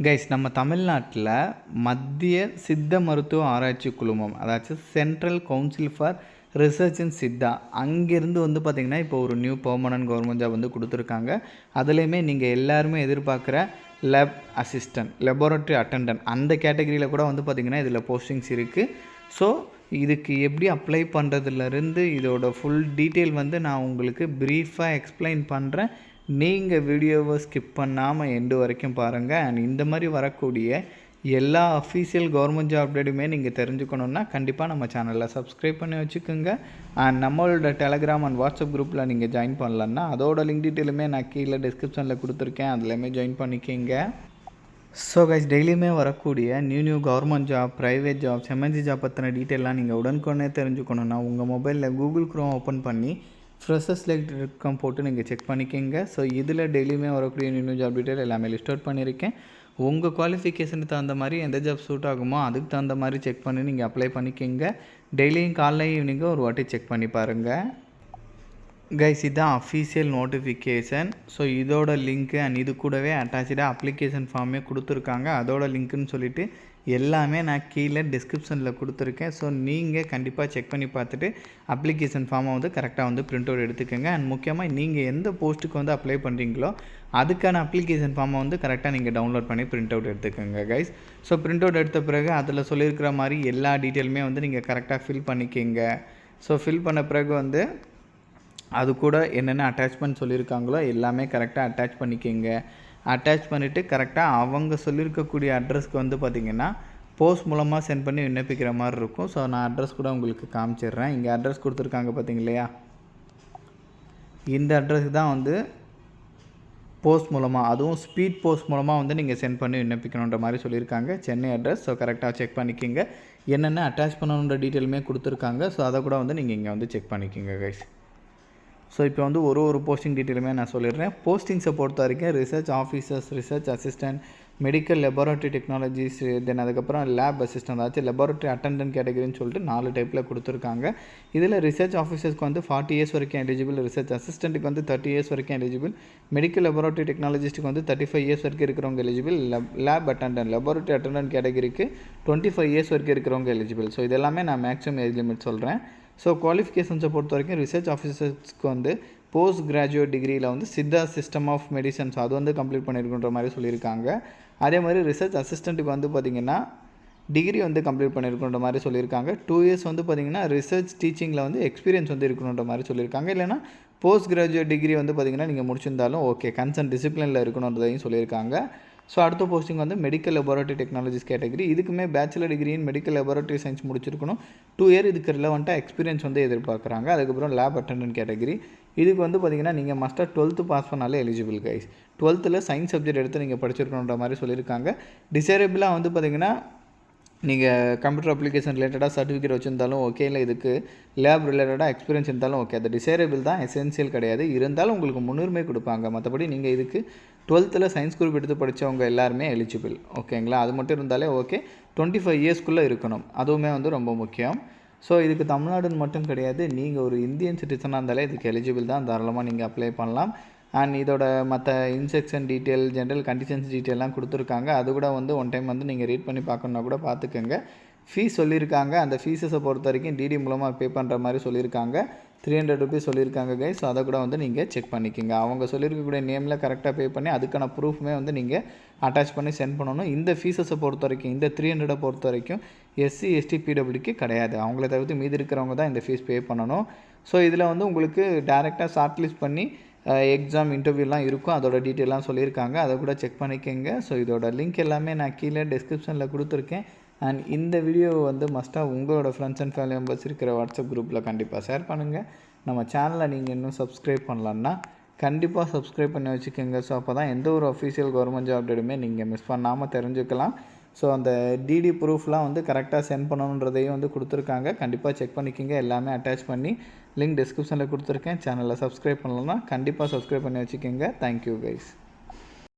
Guys நம்ம தமிழ்நாட்டில் மத்திய சித்த மருத்துவ ஆராய்ச்சி குழுமம் அதாச்சும் central council for research in Siddha அங்கேருந்து வந்து பார்த்திங்கன்னா இப்போ ஒரு நியூ பர்மனன்ட் கவர்மெண்ட் ஜாப் வந்து கொடுத்துருக்காங்க. அதுலேயுமே நீங்கள் எல்லாருமே எதிர்பார்க்குற லேப் அசிஸ்டன்ட் லெபார்ட்டரி அட்டெண்டன்ட் அந்த கேட்டகரியில் கூட வந்து பார்த்திங்கன்னா இதில் போஸ்டிங்ஸ் இருக்குது ஸோ இதுக்கு எப்படி அப்ளை பண்ணுறதுலேருந்து இதோட ஃபுல் டீட்டெயில் வந்து நான் உங்களுக்கு ப்ரீஃபாக எக்ஸ்பிளைன் பண்ணுறேன் நீங்கள் வீடியோவை ஸ்கிப் பண்ணாமல் எண்டு வரைக்கும் பாருங்கள் அண்ட் இந்த மாதிரி வரக்கூடிய எல்லா அஃபீஷியல் கவர்மெண்ட் ஜாப் அப்டேட்டுமே நீங்கள் தெரிஞ்சுக்கணுன்னா கண்டிப்பாக நம்ம சேனலில் சப்ஸ்கிரைப் பண்ணி வச்சுக்கோங்க. அண்ட் நம்மளோட டெலகிராம் அண்ட் வாட்ஸ்அப் குரூப்பில் நீங்கள் ஜாயின் பண்ணலன்னா அதோட லிங்க் டீட்டெயிலுமே நான் கீழே டிஸ்கிரிப்ஷனில் கொடுத்துருக்கேன். அதுலேயுமே ஜாயின் பண்ணிக்கிங்க. ஸோ கைஸ் டெய்லியுமே வரக்கூடிய new new government job private jobs MNC job பற்றின டீட்டெயிலாம் நீங்கள் உடனுக்குடனே தெரிஞ்சுக்கணுன்னா உங்கள் மொபைலில் கூகுள் க்ரோம் ஓப்பன் பண்ணி ஃப்ரெஷர்ஸ் லைக் இருக்கம் போட்டு நீங்கள் செக் பண்ணிக்கோங்க. ஸோ இதில் டெய்லியுமே வரக்கூடிய நியூ ஜாப் டீட்டெயில் எல்லாமே லிஸ்ட் அவுட் பண்ணியிருக்கேன். உங்கள் குவாலிஃபிகேஷனுக்கு தகுந்த மாதிரி எந்த ஜாப் சூட் ஆகுமோ அதுக்கு தகுந்த மாதிரி செக் பண்ணி நீங்கள் அப்ளை பண்ணிக்கோங்க. டெய்லியும் காலைல ஈவினிங்கும் ஒரு வாட்டி செக் பண்ணி பாருங்கள் கைஸ் இதுதான் அஃபீஷியல் நோட்டிஃபிகேஷன் ஸோ இதோட லிங்க்கு அண்ட் இது கூடவே அட்டாச்சாக அப்ளிகேஷன் ஃபார்மே கொடுத்துருக்காங்க. அதோட லிங்க்குன்னு சொல்லிட்டு எல்லாமே நான் கீழே டிஸ்கிரிப்ஷனில் கொடுத்துருக்கேன். ஸோ நீங்கள் கண்டிப்பாக செக் பண்ணி பார்த்துட்டு அப்ளிகேஷன் ஃபார்மை வந்து கரெக்டாக வந்து பிரிண்ட் அவுட் எடுத்துக்கோங்க. அண்ட் முக்கியமாக நீங்கள் எந்த போஸ்ட்டுக்கு வந்து அப்ளை பண்ணுறீங்களோ அதுக்கான அப்ளிகேஷன் ஃபார்மை வந்து கரெக்டாக நீங்கள் டவுன்லோட் பண்ணி பிரிண்ட் அவுட் எடுத்துக்கோங்க கைஸ் ஸோ பிரிண்ட் அவுட் எடுத்த பிறகு அதில் சொல்லியிருக்கிற மாதிரி எல்லா டீட்டெயிலுமே வந்து நீங்கள் கரெக்டாக ஃபில் பண்ணிக்கோங்க. ஸோ ஃபில் பண்ண பிறகு வந்து அது கூட என்னென்ன அட்டாச்மெண்ட் சொல்லியிருக்காங்களோ எல்லாமே கரெக்டாக அட்டாச் பண்ணிக்கிங்க. அட்டாச் பண்ணிவிட்டு கரெக்டாக அவங்க சொல்லியிருக்கக்கூடிய அட்ரஸ்க்கு வந்து பார்த்திங்கன்னா போஸ்ட் மூலமாக சென்ட் பண்ணி விண்ணப்பிக்கிற மாதிரி இருக்கும். ஸோ நான் அட்ரஸ் கூட உங்களுக்கு காமிச்சிடுறேன். இங்கே அட்ரஸ் கொடுத்துருக்காங்க பார்த்தீங்க இல்லையா இந்த அட்ரஸ்க்கு தான் வந்து போஸ்ட் மூலமாக அதுவும் ஸ்பீட் போஸ்ட் மூலமாக வந்து நீங்கள் சென்ட் பண்ணி விண்ணப்பிக்கணுன்ற மாதிரி சொல்லியிருக்காங்க. சென்னை அட்ரஸ் ஸோ கரெக்டாக செக் பண்ணிக்கிங்க. என்னென்ன அட்டாச் பண்ணணுன்ற டீட்டெயிலுமே கொடுத்துருக்காங்க. ஸோ அதை கூட வந்து நீங்கள் இங்கே வந்து செக் பண்ணிக்கிங்க கைஸ் ஸோ இப்போ வந்து ஒரு ஒரு போஸ்டிங் டீட்டெயிலுமே நான் சொல்லிடுறேன். போஸ்டிங்ஸை பொறுத்த வரைக்கும் research officers research assistant medical laboratory technologies then அதுக்கப்புறம் லேப் அசிஸ்டன்ட் ஆச்சு லெபார்ட்டரி அட்டண்டன்ட் கேட்டகரின்னு சொல்லிட்டு நாலு டைப்பில் கொடுத்துருக்காங்க. இதில் ரிசர்ச் ஆஃபீஸர்ஸ்க்கு வந்து ஃபார்ட்டி இயர்ஸ் வரைக்கும் எலிஜிபிள் ரிசர்ச் அசிஸ்டண்ட்டுக்கு வந்து தேர்ட்டி இயர்ஸ் வரைக்கும் எலிஜிபிள் மெடிக்கல் லெபார்ட்டரி டெக்னாலஜிஸ்ட்டுக்கு வந்து தேர்ட்டி ஃபைவ் இயர்ஸ் வரைக்கும் இருக்கிறவங்க eligible lab attendant laboratory attendant கேட்டகரிக்கு டுவெண்ட்டி ஃபைவ் இயர்ஸ் வரைக்கும் இருக்கிறவங்க எலிஜிபிள் ஸோ இதெல்லாமே நான் மேக்ஸிமம் ஏஜ் லிமிட் சொல்கிறேன் ஸோ குவாலிஃபிகேஷன்ஸை பொறுத்த வரைக்கும் ரிசர்ச் ஆஃபீஸர்ஸ்க்கு வந்து போஸ்ட் கிராஜுவேட் டிகிரியில் வந்து சித்தா சிஸ்டம் ஆஃப் மெடிசன்ஸ் அது வந்து கம்ப்ளீட் பண்ணியிருக்குன்ற மாதிரி சொல்லியிருக்காங்க. அதே மாதிரி ரிசர்ச் அசிஸ்டண்ட்டுக்கு வந்து பார்த்திங்கன்னா டிகிரி வந்து கம்ப்ளீட் பண்ணியிருக்குன்ற மாதிரி சொல்லியிருக்காங்க. டூ இயர்ஸ் வந்து பார்த்திங்கன்னா ரிசர்ச் டீச்சிங்கில் வந்து எக்ஸ்பீரியன்ஸ் வந்து இருக்கணுன்ற மாதிரி சொல்லியிருக்காங்க. இல்லைனா போஸ்ட் கிராஜுவேட் டிகிரி வந்து பார்த்திங்கன்னா நீங்கள் முடிச்சிருந்தாலும் ஓகே கன்சர்ன் டிசிப்ளினில் இருக்கணுன்றதையும் சொல்லியிருக்காங்க. ஸோ அடுத்த போஸ்டிங் வந்து மெடிக்கல் லெபார்ட்டரி டெக்னாலஜிஸ் கேட்டகரி இதுக்குமே bachelor degree in medical laboratory science முடிச்சிருக்கணும். டூ இயர் இதுக்கு ரிலவெண்ட்டாக எக்ஸ்பீரியன்ஸ் வந்து எதிர்பார்க்குறாங்க. அதுக்கப்புறம் லேப் அட்டண்டன்ட் கேட்டகரி இதுக்கு வந்து பார்த்திங்கன்னா நீங்கள் மஸ்டாக டுவெல்த்து பாஸ் பண்ணாலே எலிஜிபிள் கைஸ் டுவெல்த்தில் சயின்ஸ் சப்ஜெக்ட் எடுத்து நீங்கள் படிச்சிருக்கணுன்ற மாதிரி சொல்லியிருக்காங்க. டிசைரபிளாக வந்து பார்த்திங்கன்னா நீங்கள் கம்ப்யூட்டர் அப்ளிகேஷன் ரிலேட்டடாக சர்டிஃபிகேட் வச்சுருந்தாலும் ஓகே இல்லை இதுக்கு லேப் ரிலேட்டடாக எக்ஸ்பீரியன்ஸ் இருந்தாலும் ஓகே அது டிசைரபிள் தான் எசென்சியல் கிடையாது. இருந்தாலும் உங்களுக்கு முன்னுரிமை கொடுப்பாங்க. மற்றபடி நீங்கள் இதுக்கு டுவெல்த்தில் சயின்ஸ் குரூப் எடுத்து படித்தவங்க எல்லாருமே எலிஜிபிள் ஓகேங்களா அது மட்டும் இருந்தாலே ஓகே டுவெண்ட்டி ஃபைவ் இயர்ஸ்க்குள்ளே இருக்கணும். அதுவுமே வந்து ரொம்ப முக்கியம். ஸோ இதுக்கு தமிழ்நாடுன்னு மட்டும் கிடையாது. நீங்கள் ஒரு இந்தியன் சிட்டிசனாக இருந்தாலே இதுக்கு எலிஜிபிள் தான். தாராளமாக நீங்கள் அப்ளை பண்ணலாம். அண்ட் இதோட மற்ற இன்செக்ஷன் டீட்டெயில் ஜென்ரல் கண்டிஷன்ஸ் டீட்டெயிலாம் கொடுத்துருக்காங்க. அது கூட வந்து ஒன் டைம் வந்து நீங்கள் ரீட் பண்ணி பார்க்கணுன்னா கூட பார்த்துக்கோங்க. ஃபீஸ் சொல்லியிருக்காங்க. அந்த ஃபீஸஸை பொறுத்த வரைக்கும் டிடி மூலமாக பே பண்ணுற மாதிரி சொல்லியிருக்காங்க. த்ரீ ஹண்ட்ரட் ருபீஸ் சொல்லியிருக்காங்க கை ஸோ அதை கூட வந்து நீங்கள் செக் பண்ணிக்கோங்க. அவங்க சொல்லியிருக்கக்கூடிய நேமில் கரெக்டாக பே பண்ணி அதுக்கான ப்ரூஃப்மே வந்து நீங்கள் அட்டாச் பண்ணி சென்ட் பண்ணணும். இந்த ஃபீஸஸை பொறுத்த வரைக்கும் இந்த த்ரீ ஹண்ட்ரடை பொறுத்த வரைக்கும் எஸ்சி எஸ்டி பிடபிள்யூக்கு கிடையாது. அவங்கள தவிர்த்து மீதி இருக்கிறவங்க தான் இந்த ஃபீஸ் பே பண்ணணும். ஸோ இதில் வந்து உங்களுக்கு டேரெக்டாக ஷார்ட் லிஸ்ட் பண்ணி எக்ஸாம் இன்டர்வியூலாம் இருக்கும். அதோட டீட்டெயிலாம் சொல்லியிருக்காங்க. அதை கூட செக் பண்ணிக்கோங்க. ஸோ இதோட லிங்க் எல்லாமே நான் கீழே டிஸ்கிரிப்ஷனில் கொடுத்துருக்கேன். அண்ட் இந்த வீடியோவை வந்து மஸ்ட்டாக உங்களோட ஃப்ரெண்ட்ஸ் அண்ட் ஃபேமிலி மெம்பர்ஸ் இருக்கிற வாட்ஸ்அப் குரூப்பில் கண்டிப்பாக ஷேர் பண்ணுங்கள் நம்ம சேனலை நீங்கள் இன்னும் சப்ஸ்கிரைப் பண்ணலான்னா கண்டிப்பாக சப்ஸ்கிரைப் பண்ணி வச்சுக்கோங்க. ஸோ அப்போ தான் எந்த ஒரு அஃபீஷியல் கவர்மெண்ட் ஜாப் டேட்டுமே நீங்கள் மிஸ் பண்ணாமல் தெரிஞ்சுக்கலாம். ஸோ அந்த டிடி ப்ரூஃப்லாம் வந்து கரெக்டாக சென்ட் பண்ணணுன்றதையும் வந்து கொடுத்துருக்காங்க. கண்டிப்பாக செக் பண்ணிக்கோங்க. எல்லாமே அட்டாச் பண்ணி லிங்க் டிஸ்கிரிப்ஷனில் கொடுத்துருக்கேன். சேனலில் சப்ஸ்கிரைப் பண்ணலன்னா கண்டிப்பாக சப்ஸ்கிரைப் பண்ணி வச்சுக்கோங்க. Thank you guys